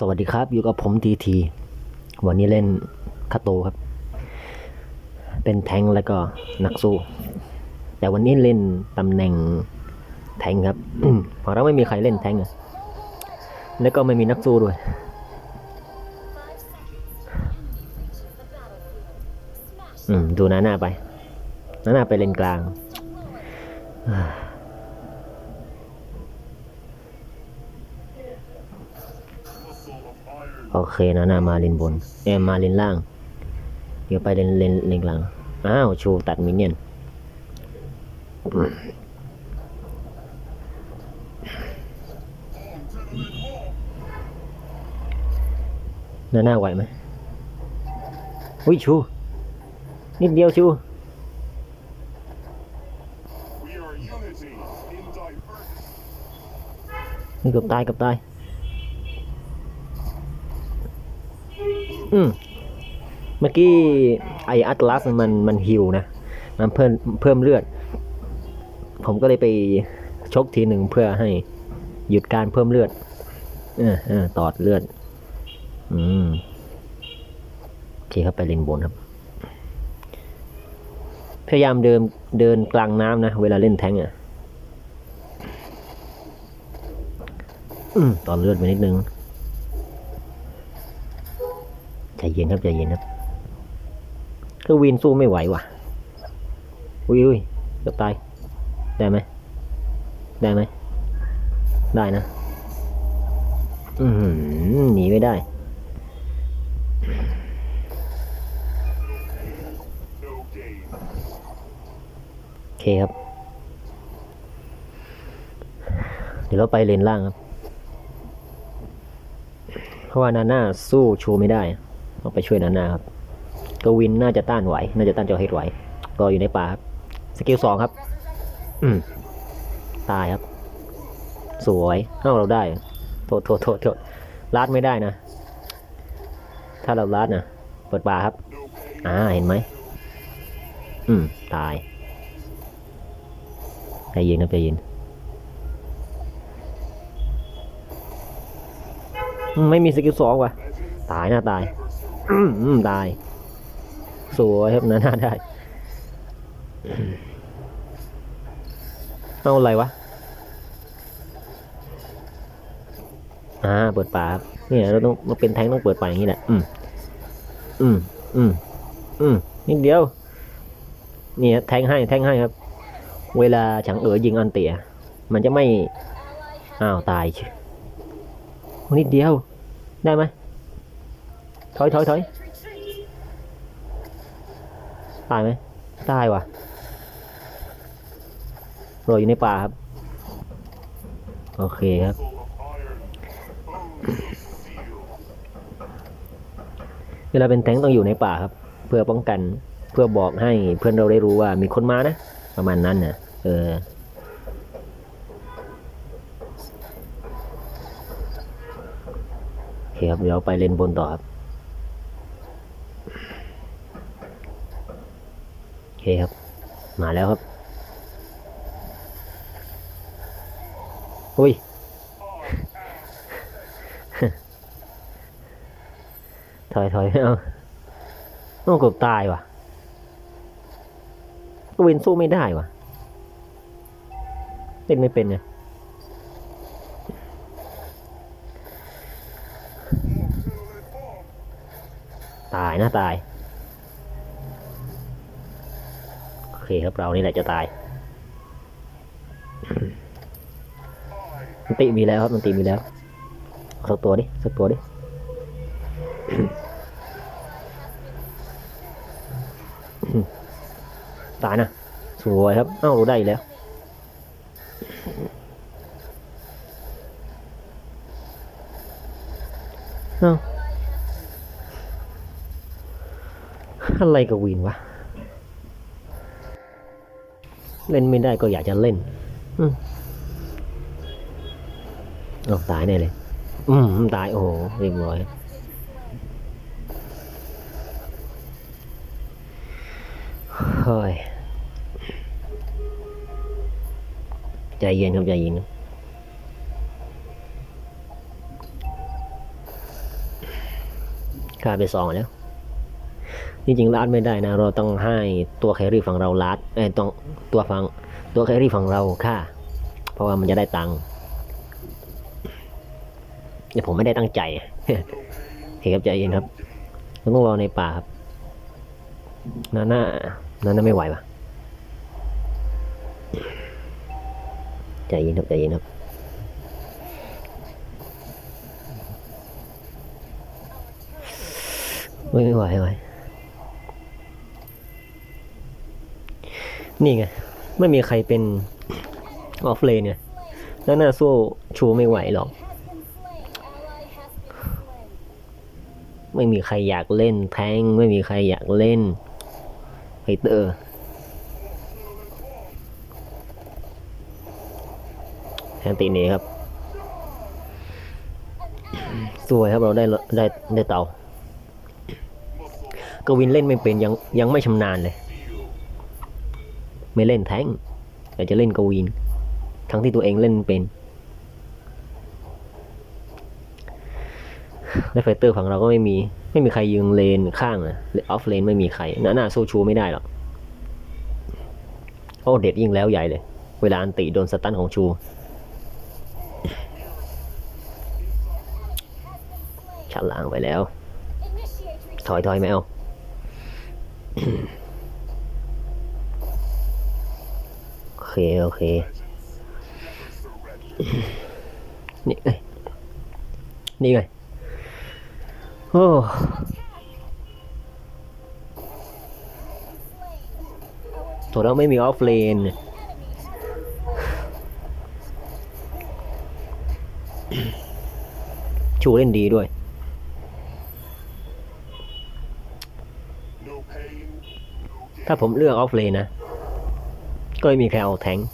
สวัสดีครับอยู่กับผมทีทีวันนี้เล่นคาโตครับ เป็นแทงแล้วก็นักสู้ แต่วันนี้เล่นตำแหน่งแทงครับเพราะเราไม่มีใครเล่นแทงอะแล้วก็ไม่มีนักสู้ด้วย อืม ดูหน้าหน้าไปหน้าหน้าไปเล่นกลาง โอเคนะนามาเลนบน เอ็มมาเลนล่าง เดี๋ยวไปเลนเลนเลนกลาง อ้าว ชูตัดมินเนี่ยนนาหน้าไหวไหมอุ้ยชู นิดเดียวชูเกือบตายเกือบตาย อืมเมื่อกี้ไออัตลัสมันมันฮิวนะ มันเพิ่มเพิ่มเลือด ผมก็เลยไปชกทีหนึ่งเพื่อให้หยุดการเพิ่มเลือด เออเออตอดเลือด อืมโอเคครับไปเลนบนครับ พยายามเดินเดินกลางน้ำนะ เวลาเล่นแทงอะ อืมตอนเลือดไปนิดนึง ใจเย็นครับใจเย็นครับคือวินสู้ไม่ไหวว่ะ อุ้ยอุ้ยเกือบตาย ได้ไหม ได้ไหม ได้นะ อือหือหนีไม่ได้ โอเคครับ เดี๋ยวเราไปเลนล่างครับ เพราะว่านาน่าสู้ชูไม่ได้ ต้องไปช่วยนาน่าครับกวินน่าจะต้านไหว น่าจะต้านเจ้าเฮดไหว ก็อยู่ในป่าครับ สกิลสองครับ อืม ตายครับ สวยเอ้าเราได้ โทษโทษโทษโทษลัดไม่ได้นะ ถ้าเราลัดนะ เปิดป่าครับ อ่า เห็นไหม อืม ตายใจเย็นครับใจเย็นอืมไม่มีสกิลสองว่ะ ตายหน้าตาย อืมอืมตายสวยครับนะหน้าได้ เอาอะไรวะ อ่า เปิดป่าเนี่ยเราต้องมาเป็นแทงต้องเปิดป่าอย่างนี้แหละ อืม อืม อืม อืมนิดเดียว เนี่ยแทงให้แทงให้ครับ เวลาฉังเอ๋อยิงอันเตีย มันจะไม่ อ้าว ตายเฉยนิดเดียว ได้ไหม ถอยถอยถอยตายไหมตายว่ะรยอยู่ในป่าครับ โอเคครับ เวลาเป็นแทงต้องอยู่ในป่าครับ เพื่อป้องกันเพื่อบอกให้เพื่อนเราได้รู้ว่ามีคนมานะ ประมาณนั้นนะเออโอเคครับเดี๋ยวไปเลนบนต่อครับ โอ เคครับ มาแล้วครับ อุ้ย ถอยถอยไม่เอาโอ้เกือบตายว่ะก็วินสู้ไม่ได้ว่ะ เล่นไม่เป็นไงตายนะตาย โอ เคครับเรานี่แหละจะตาย มันติมีแล้วครับมันติมีแล้วสักตัวดิสักตัวดิตายนะสวยครับ เอ้าได้อีกแล้วเอ้าอะไรกับวินวะ เล่นไม่ได้ก็อยากจะเล่นอืมเอาตายแน่เลย อืมตายโอ้โหเรียบร้อยเฮ้ยใจเย็นครับใจเย็นครับฆ่าไปสองแล้ว จริงๆลาดไม่ได้นะ เราต้องให้ตัวแครี่ฝั่งเราลาดเอ้ต้องตัวฝั่งตัวแครี่ฝั่งเราฆ่าเพราะว่ามันจะได้ตังค์แต่ผมไม่ได้ตั้งใจโอเคครับใจเย็นครับต้องรอในป่าครับนาน่านาน่าไม่ไหวปะใจเย็นครับใจเย็นครับไม่ไม่ไหวไม่ไหว นี่ไง ไม่มีใครเป็นออฟเลนไงแล้วน่าสู้ชูไม่ไหวหรอก ไม่มีใครอยากเล่นแทง ไม่มีใครอยากเล่นไฟเตอร์แทนตีนี้ครับ สวยครับเราได้ได้ได้เต่า กวินเล่นไม่เป็นยังยังไม่ชำนาญเลย ไม่เล่นแท้งแต่จะเล่นกวินทั้งที่ตัวเองเล่นเป็น และไฟเตอร์ฝั่งเราก็ไม่มี ไม่มีใครยืนเลนข้างนะออฟเลนไม่มีใครหน้าหน้าสู้ชูไม่ได้หรอก โอ้เด็ดยิ่งแล้วใหญ่เลย เวลาอันติโดนสตันของชูชัดล้างไปแล้ว ถอยถอยไม่เอา โอ เคโอเคนี่ไงนี่ไงโอ้ตัวเราไม่มีออฟเลนชูเล่นดีด้วยถ้าผมเลือกออฟเลนนะ ก็ไม่มีใครเอาแทงค์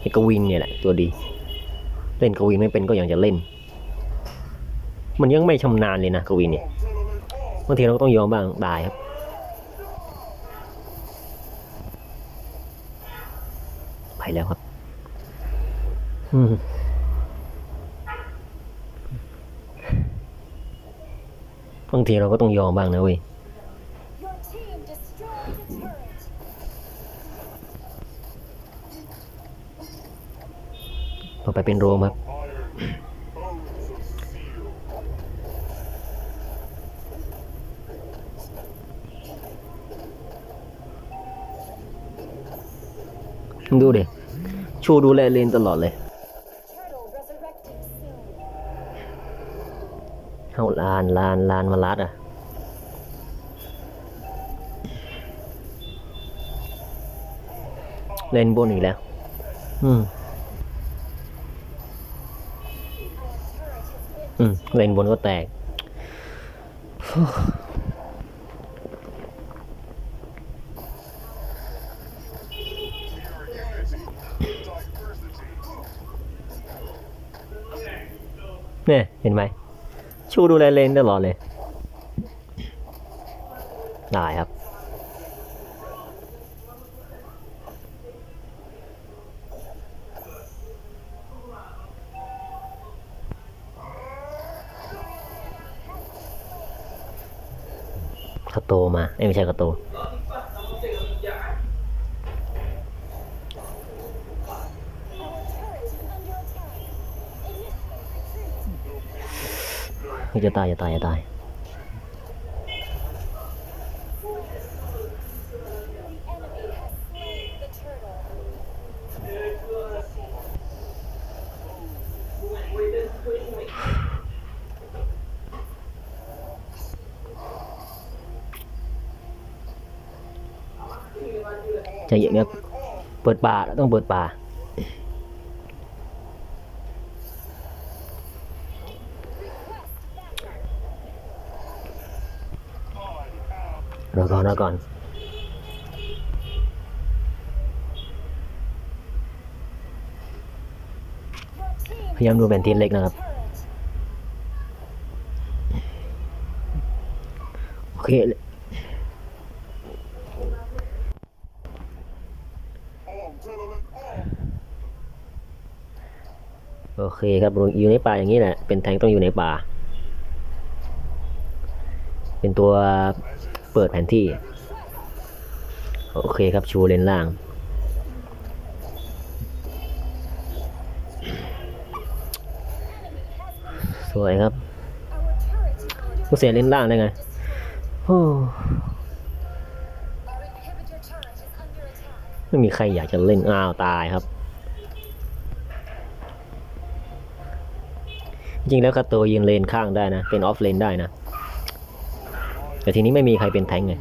ไอ้กวินเนี่ยแหละตัวดี เล่นกวินไม่เป็นก็ยังจะเล่น มันยังไม่ชำนาญเลยนะกวินเนี่ยบางทีเราก็ต้องยอมบ้างได้ครับไปแล้วครับบางทีเราก็ต้องยอมบ้างนะเว้ย ไปเป็นโรมครับ ดูดิชูดูแลเลนตลอดเลยเข้าลานลานลานมาลัดอะเลนบนอีกแล้ว อืม อืมเลนบนก็แตก เนี่ย เห็นไหม ชูดูแลเลนตลอดเลย ได้ครับ โตมาไม่ใช่กระโตจะตายจะตายจะตาย ใจเย็นครับเปิดป่าต้องเปิดป่ารอก่อนรอก่อนพยายามดูแบนทีนเล็กนะครับ โอเคเลย All gentlemen, all. โอ เคครับอยู่ในป่าอย่างนี้แหละเป็นแทงต้องอยู่ในป่า เป็นตัวเปิดแผนที่ โอเคครับชูเลนล่างสวยครับกูเสียเลนล่างได้ไงไม่มีใครอยากจะเล่นอ้าวตายครับ จริงแล้วคาโตยืนเลนข้างได้นะ เป็นออฟเลนได้นะ แต่ทีนี้ไม่มีใครเป็นแทงไง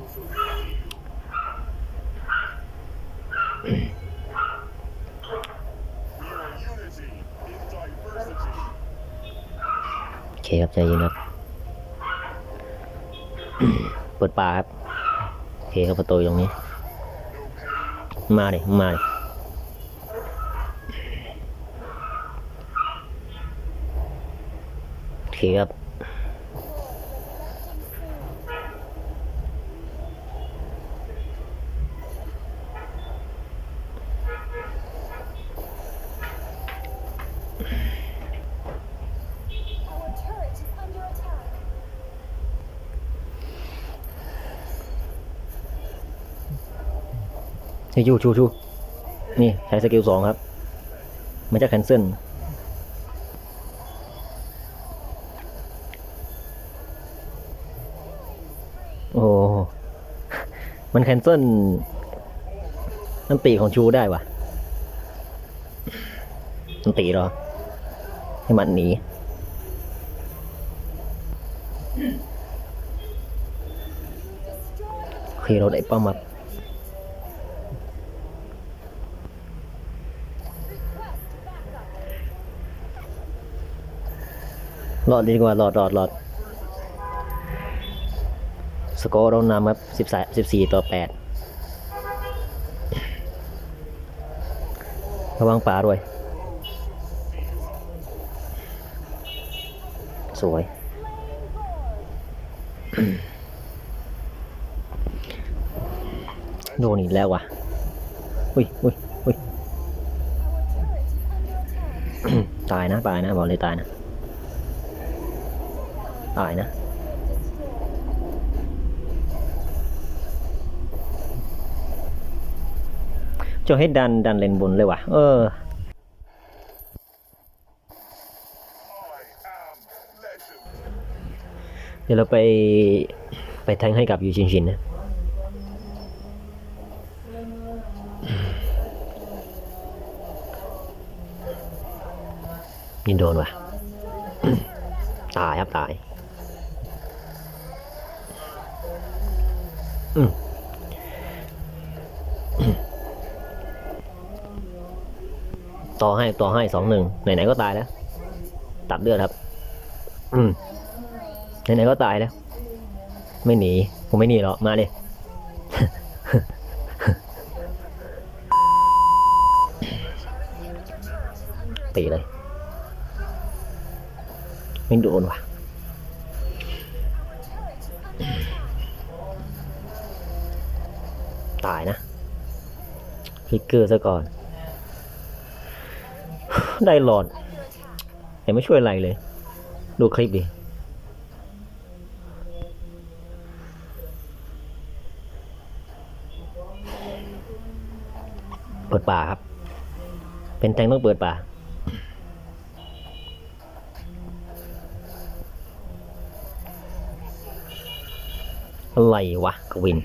โอเคครับใจเย็นครับ เปิดป่าครับ โอเคครับประตูอยู่ตรงนี้ มาเลยมาเลยโอ เคครับ Our turret is under attack. เฮ้ยชูชูชูนี่ใช้สกิลสองครับ มันจะแคนเซิลโอ้โห มันแคนเซิลนันตีของชูได้วะนันตีหรอ ให้มันหนีโอเคเราได้ป้อมครับรอดดีกว่ารอดรอดรอด สกอร์เรานำครับสิบสสิบสี่ต่อแปดระวังป่าด้วย สวย โดนอีกแล้วว่ะอุ้ยอุ้ยอุ้ยตายนะ ตายนะ บอกเลยตายนะ ตายนะ จะให้ดันดันเลนบนเลยว่ะ เออ เดี๋ยวเราไปไปแทงให้กับยูชินชินนะยินโดนว่ะ ตายครับตาย อืม ต่อให้ต่อให้สองหนึ่งไหนๆก็ตายแล้ว ตัดเลือดครับ อืมไหนๆก็ตายแล้ว ไม่หนี ผมไม่หนีหรอก มาเลยตีเลย ไม่โดนว่ะตายนะฟลิกเกอร์ซะก่อน ได้หลอดแต่ไม่ช่วยอะไรเลย ดูคลิปดิเปิดป่าครับ เป็นแทงต้องเปิดป่า อะไรวะกวิน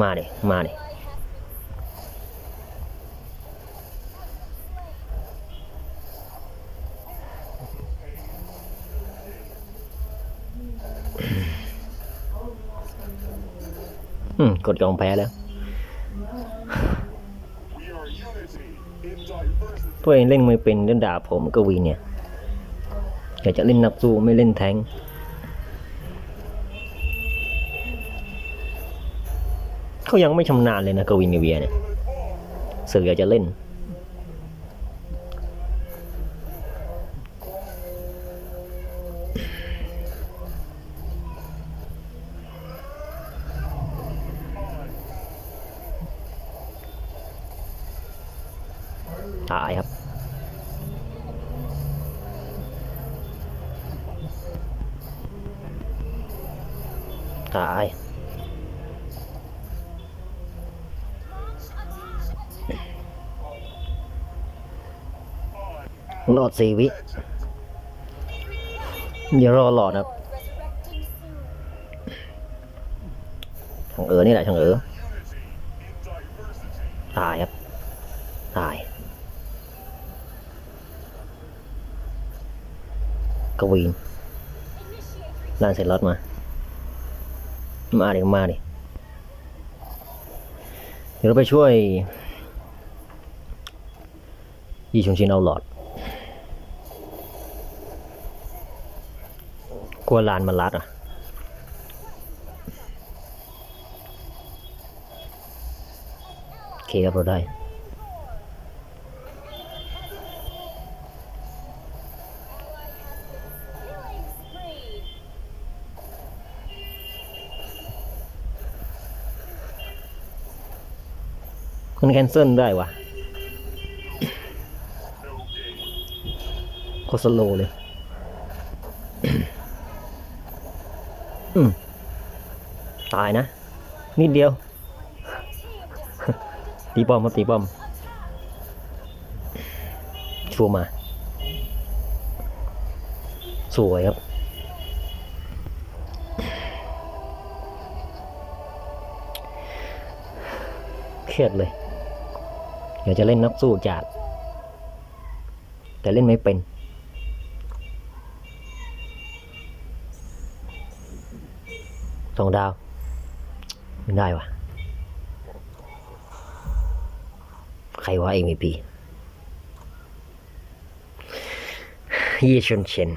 มาดิมาดิอืมกดยอมแพ้แล้ว ตัวเองเล่นไม่เป็นเล่นด่าผมกวินเนี่ย อยากจะเล่นนักสู้ไม่เล่นแทง เขายังไม่ชำนาญเลยนะกวินเวียเนี่ยสื่ออยากจะเล่น ตายครับตาย รอดสี่วิเดี๋ยวรอหลอดครับช่างเอ๋อนี่แหละช่างเอ๋อตายครับ ตายกวีนลานเสร็จรถมา มาดิมาดิ เดี๋ยวเราไปช่วยยีชงชินเอาหลอด ลัวลานมันรัดอะโอเคครับเราได้ killing spree. มันแคนเซิลได้วะโคสโลเลย อืม ตายนะ นิดเดียว ตีป้อมมาตีป้อม ชัวมา สวยครับ เครียดเลย อยากจะเล่นนักสู้จัดแต่เล่นไม่เป็นสองดาว ไม่ได้วะใครวะ MVP ยี่ชนเชน